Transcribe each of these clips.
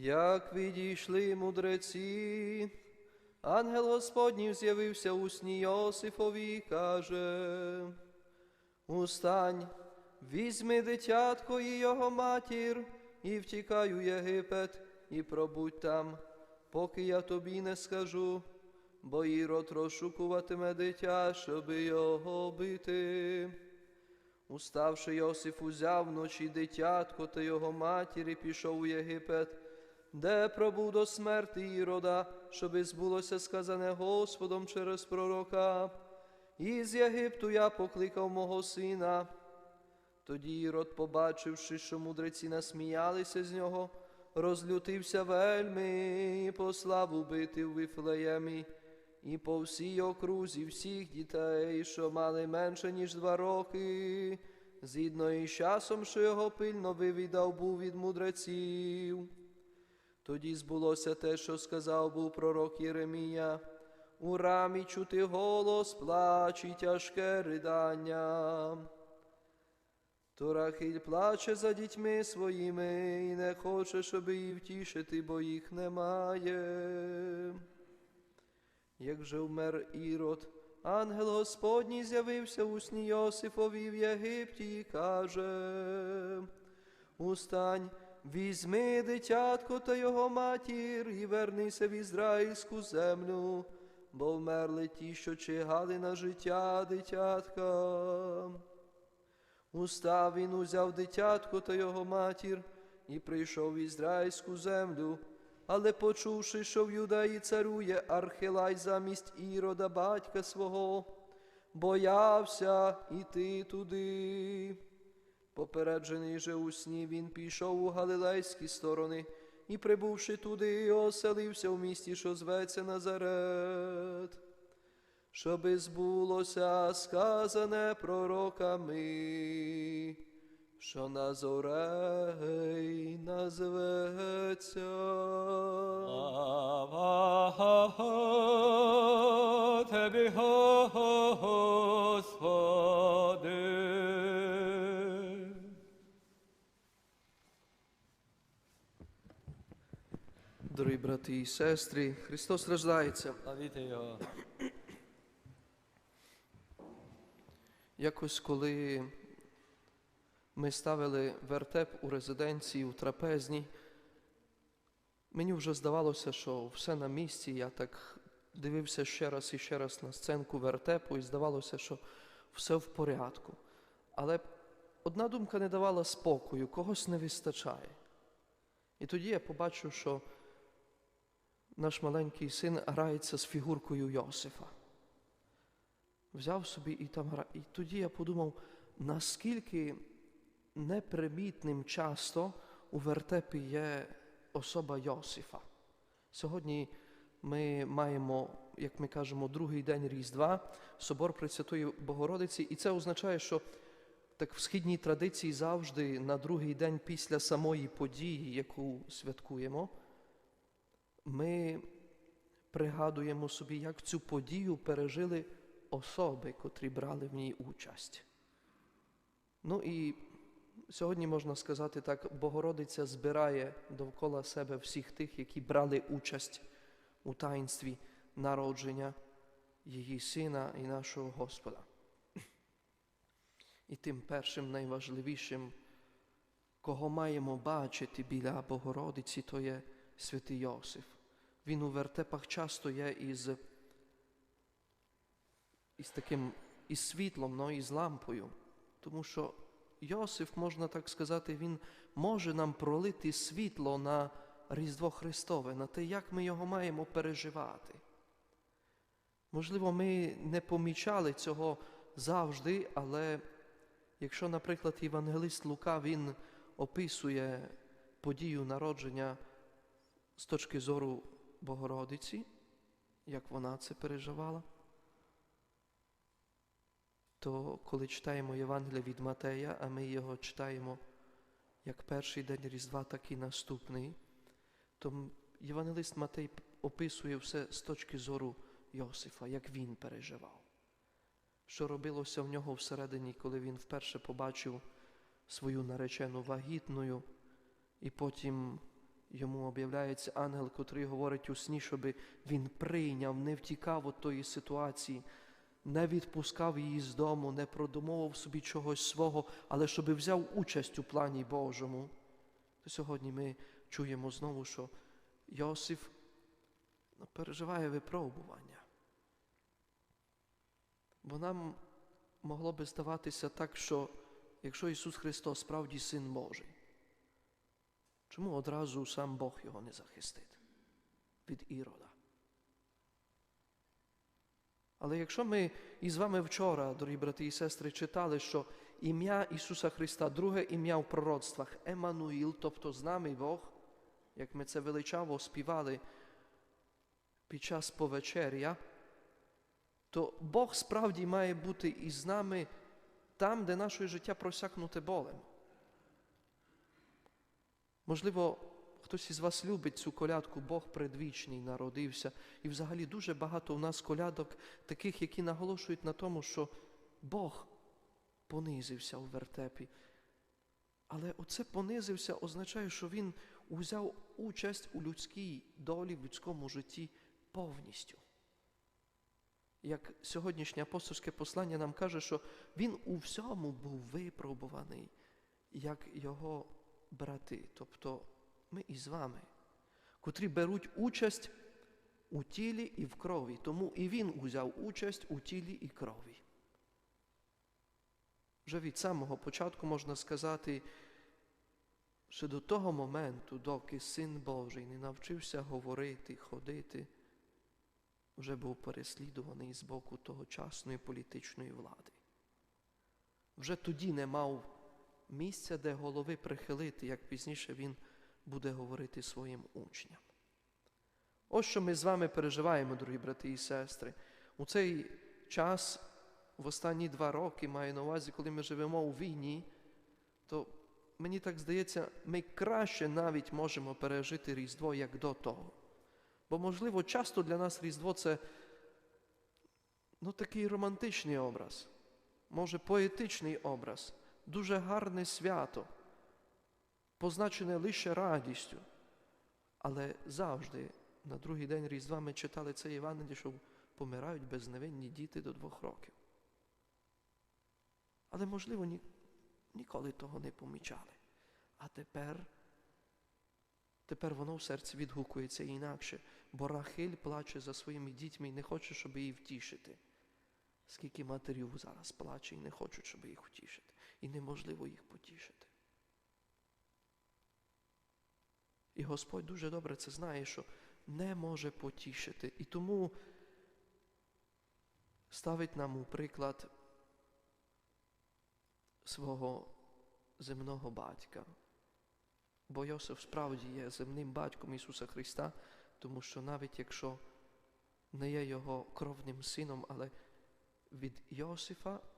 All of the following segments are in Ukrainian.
Як відійшли мудреці, ангел Господній з'явився у сні Йосифові і каже, Устань, візьми дитятко і його матір, і втікай у Єгипет, і пробудь там, поки я тобі не скажу, бо Ірод розшукуватиме дитя, щоби його бити. Уставши Йосиф узяв вночі дитятко та його матір і пішов у Єгипет, де пробув до смерти Ірода, щоби збулося сказане Господом через пророка. І з Єгипту я покликав мого сина. Тоді Ірод, побачивши, що мудреці насміялися з нього, розлютився вельми і послав убити в Вифлеємі і по всій окрузі всіх дітей, що мали менше, ніж два роки, згідно із часом, що його пильно вивідав був від мудреців. Тоді збулося те, що сказав був пророк Єремія. У рамі чути голос, плач і тяжке ридання. То Рахиль плаче за дітьми своїми і не хоче, щоб її втішити, бо їх немає. Як же вмер Ірод, ангел Господній з'явився у сні Йосифові в Єгипті і каже, Устань, візьми дитятко та його матір і вернися в ізраїльську землю, бо вмерли ті, що чигали на життя дитятка. Устав він узяв дитятко та його матір і прийшов в ізраїльську землю. Але почувши, що в юдеї царує Архилай замість Ірода батька свого, боявся іти туди. Попереджений же у сні, він пішов у галилейські сторони і, прибувши туди, оселився в місті, що зветься Назарет, щоби збулося сказане пророками, що Назорей назветься. Слава Тобі, Господи. Дорогі брати і сестри, Христос рождається. Славіте Його. Якось коли ми ставили вертеп у резиденції у трапезні, мені вже здавалося, що все на місці. Я так дивився ще раз і ще раз на сценку вертепу, і здавалося, що все в порядку. Але одна думка не давала спокою, когось не вистачає. І тоді я побачив, що наш маленький син грається з фігуркою Йосифа взяв собі і там гра. І тоді я подумав, наскільки непримітним часто у вертепі є особа Йосифа. Сьогодні ми маємо, як ми кажемо, другий день Різдва, собор Пресвятої Богородиці, і це означає, що так в східній традиції завжди на другий день після самої події, яку святкуємо, ми пригадуємо собі, як цю подію пережили особи, котрі брали в ній участь. Ну і сьогодні можна сказати так, Богородиця збирає довкола себе всіх тих, які брали участь у таїнстві народження її сина і нашого Господа. І тим першим найважливішим, кого маємо бачити біля Богородиці, то є святий Йосиф. Він у вертепах часто є із із таким із світлом, но, і з лампою. Тому що Йосиф, можна так сказати, він може нам пролити світло на Різдво Христове, на те, як ми його маємо переживати. Можливо, ми не помічали цього завжди, але якщо, наприклад, Євангелист Лука він описує подію народження з точки зору Богородиці, як вона це переживала, то коли читаємо Євангелія від Матея, а ми його читаємо як перший день Різдва, так і наступний, то Євангелист Матей описує все з точки зору Йосифа, як він переживав. Що робилося в нього всередині, коли він вперше побачив свою наречену вагітною, і потім йому об'являється ангел, котрий говорить у сні, щоб він прийняв, не втікав від тої ситуації, не відпускав її з дому, не продумовував собі чогось свого, але щоб взяв участь у плані Божому. То сьогодні ми чуємо знову, що Йосиф ну, переживає випробування. Бо нам могло би здаватися так, що якщо Ісус Христос справді Син Божий, чому одразу сам Бог його не захистить від ірода? Але якщо ми із вами вчора, дорогі брати і сестри, читали, що ім'я Ісуса Христа, друге ім'я в пророцтвах Еммануїл, тобто з нами Бог, як ми це величаво співали під час повечеря, то Бог справді має бути із нами там, де наше життя просякнуте болем. Можливо, хтось із вас любить цю колядку Бог предвічний народився. І взагалі дуже багато у нас колядок, таких, які наголошують на тому, що Бог понизився у вертепі. Але оце понизився означає, що Він узяв участь у людській долі, в людському житті повністю. Як сьогоднішнє апостольське послання нам каже, що він у всьому був випробуваний, як його брати, тобто ми із вами, котрі беруть участь у тілі і в крові. Тому і він узяв участь у тілі і крові. Вже від самого початку можна сказати, що до того моменту, доки Син Божий не навчився говорити, ходити, вже був переслідуваний з боку тогочасної політичної влади. Вже тоді не мав місця, де голови прихилити, як пізніше він буде говорити своїм учням. Ось що ми з вами переживаємо, дорогі брати і сестри. У цей час, в останні два роки, маю на увазі, коли ми живемо у війні, то мені так здається, ми краще навіть можемо пережити Різдво, як до того. Бо, можливо, часто для нас Різдво це ну, такий романтичний образ, може поетичний образ, дуже гарне свято, позначене лише радістю. Але завжди на другий день Різдва ми читали це Євангеліє, що помирають безневинні діти до двох років. Але, можливо, ні, ніколи того не помічали. А тепер, тепер воно в серці відгукується інакше, бо Рахиль плаче за своїми дітьми і не хоче, щоб її втішити. Скільки матерів зараз плаче і не хочуть, щоб їх втішити. І неможливо їх потішити. І Господь дуже добре це знає, що не може потішити. І тому ставить нам у приклад свого земного батька. Бо Йосиф справді є земним батьком Ісуса Христа, тому що навіть якщо не є його кровним сином, але від Йосифа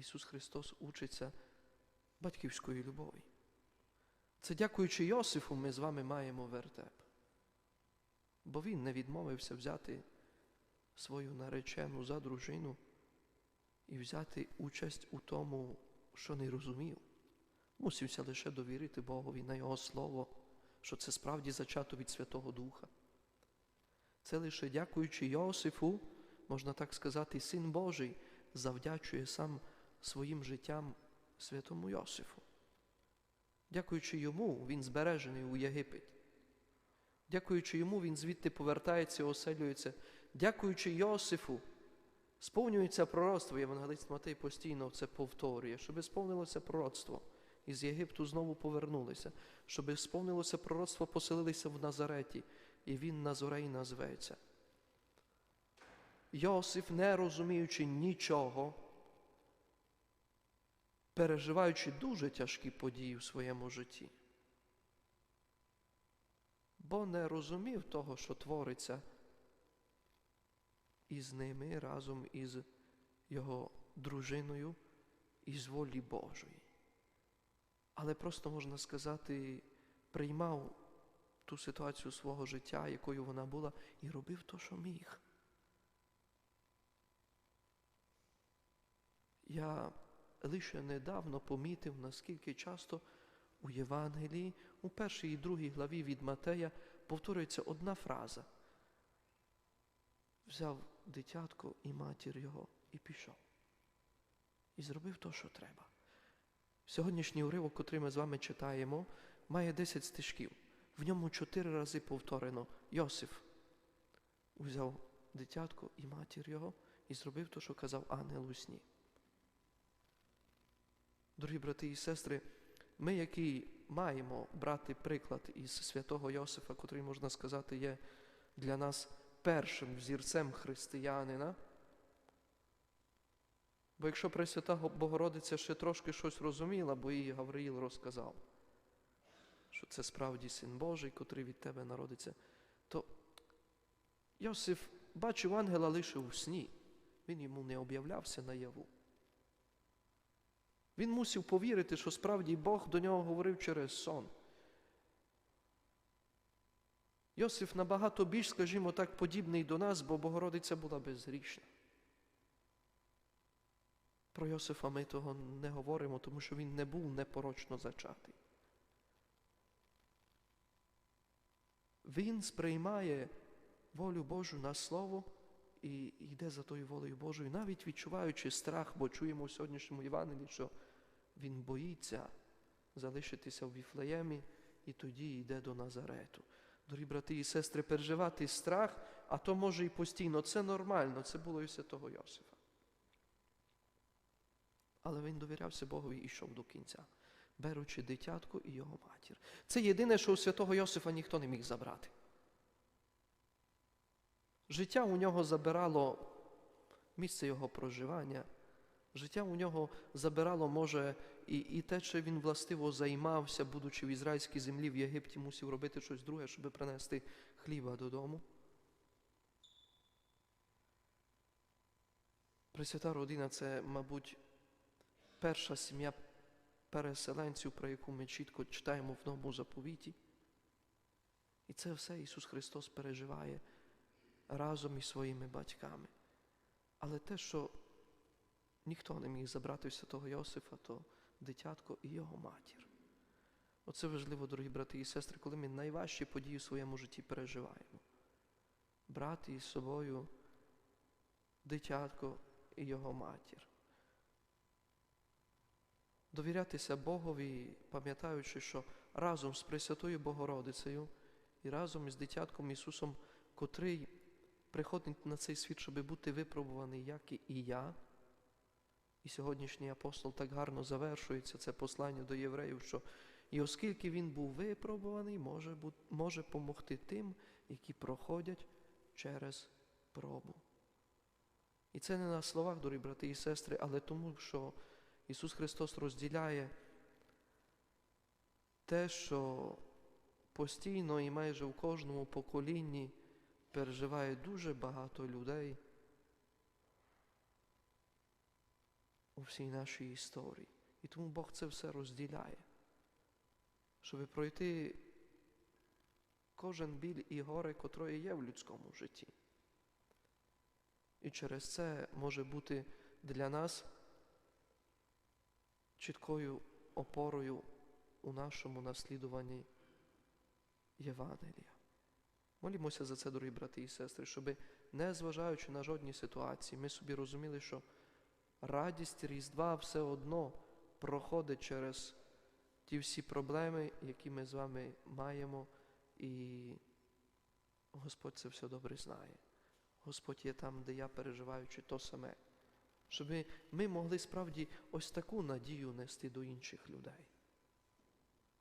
Ісус Христос учиться батьківської любові. Це дякуючи Йосифу, ми з вами маємо вертеп. Бо він не відмовився взяти свою наречену за дружину і взяти участь у тому, що не розумів. Мусився лише довірити Богові на Його Слово, що це справді зачато від Святого Духа. Це лише дякуючи Йосифу, можна так сказати, Син Божий завдячує сам своїм життям святому Йосифу. Дякуючи йому, він збережений у Єгипет. Дякуючи йому, він звідти повертається, оселюється. Дякуючи Йосифу, сповнюється пророцтво. Євангелист Матей постійно це повторює, щоб сповнилося пророцтво. Із Єгипту знову повернулися, щоб сповнилося пророцтво, поселилися в Назареті, і він Назорей назветься. Йосиф, не розуміючи нічого, переживаючи дуже тяжкі події в своєму житті, бо не розумів того, що твориться із ними разом із його дружиною із волі Божої. Але просто можна сказати, приймав ту ситуацію свого життя, якою вона була, і робив то, що міг. Я лише недавно помітив, наскільки часто у Євангелії у першій і другій главі від Матея повторюється одна фраза. Взяв дитятко і матір його і пішов. І зробив то, що треба. Сьогоднішній уривок, котрий ми з вами читаємо, має 10 стишків. В ньому чотири рази повторено Йосиф узяв дитятко і матір його і зробив то, що казав ангел у сні. Дорогі брати і сестри, ми, які маємо брати приклад із святого Йосифа, котрий, можна сказати, є для нас першим взірцем християнина. Бо якщо Пресвята Богородиця ще трошки щось розуміла, бо їй Гавриїл розказав, що це справді син Божий, котрий від тебе народиться, то Йосиф бачив ангела лише у сні. Він йому не об'являвся наяву. Він мусив повірити, що справді Бог до нього говорив через сон. Йосиф набагато більш, скажімо так, подібний до нас, бо Богородиця була безгрішна. Про Йосифа ми того не говоримо, тому що він не був непорочно зачатий. Він сприймає волю Божу на слово і йде за тою волею Божою, навіть відчуваючи страх, бо чуємо в сьогоднішньому Євангелії, що він боїться залишитися в Віфлеємі і тоді йде до Назарету. Дорогі брати і сестри, переживати страх, а то може і постійно. Це нормально, це було і святого Йосифа. Але він довірявся Богові і йшов до кінця, беручи дитятко і його матір. Це єдине, що у святого Йосифа ніхто не міг забрати. Життя у нього забирало місце його проживання. Життя у нього забирало, може, і, і те, що він властиво займався, будучи в ізраїльській землі в Єгипті, мусив робити щось друге, щоб принести хліба додому. Пресвята родина це, мабуть, перша сім'я переселенців, про яку ми чітко читаємо в новому заповіті. І це все Ісус Христос переживає разом із своїми батьками. Але те, що ніхто не міг забрати у святого Йосифа, то дитятко і його матір. Оце важливо, дорогі брати і сестри, коли ми найважчі події в своєму житті переживаємо. Брати із собою дитятко і його матір. Довірятися Богові, пам'ятаючи, що разом з Пресвятою Богородицею і разом із дитятком Ісусом, котрий приходить на цей світ, щоб бути випробуваний, як і я. І сьогоднішній апостол так гарно завершується це послання до євреїв, що і оскільки він був випробуваний, може, може помогти тим, які проходять через пробу. І це не на словах, дорогі брати і сестри, але тому, що Ісус Христос розділяє те, що постійно і майже в кожному поколінні переживає дуже багато людей у всій нашій історії. І тому Бог це все розділяє, щоб пройти кожен біль і горе, котрої є в людському житті. І через це може бути для нас чіткою опорою у нашому наслідуванні Євангелія. Молімося за це, дорогі брати і сестри, щоб, не зважаючи на жодні ситуації, ми собі розуміли, що радість Різдва все одно проходить через ті всі проблеми, які ми з вами маємо, і Господь це все добре знає. Господь є там, де я переживаючи то саме. Щоб ми могли справді ось таку надію нести до інших людей.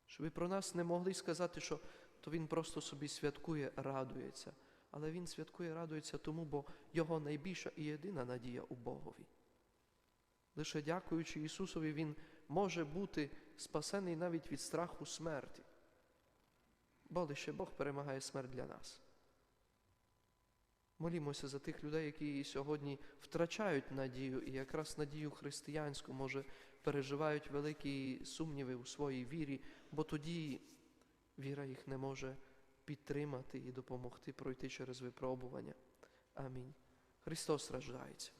Щоб про нас не могли сказати, що то він просто собі святкує, радується. Але він святкує, радується тому, бо його найбільша і єдина надія у Богові. Лише дякуючи Ісусові, Він може бути спасений навіть від страху смерті. Бо лише Бог перемагає смерть для нас. Молімося за тих людей, які сьогодні втрачають надію, і якраз надію християнську, може, переживають великі сумніви у своїй вірі, бо тоді віра їх не може підтримати і допомогти пройти через випробування. Амінь. Христос рождається.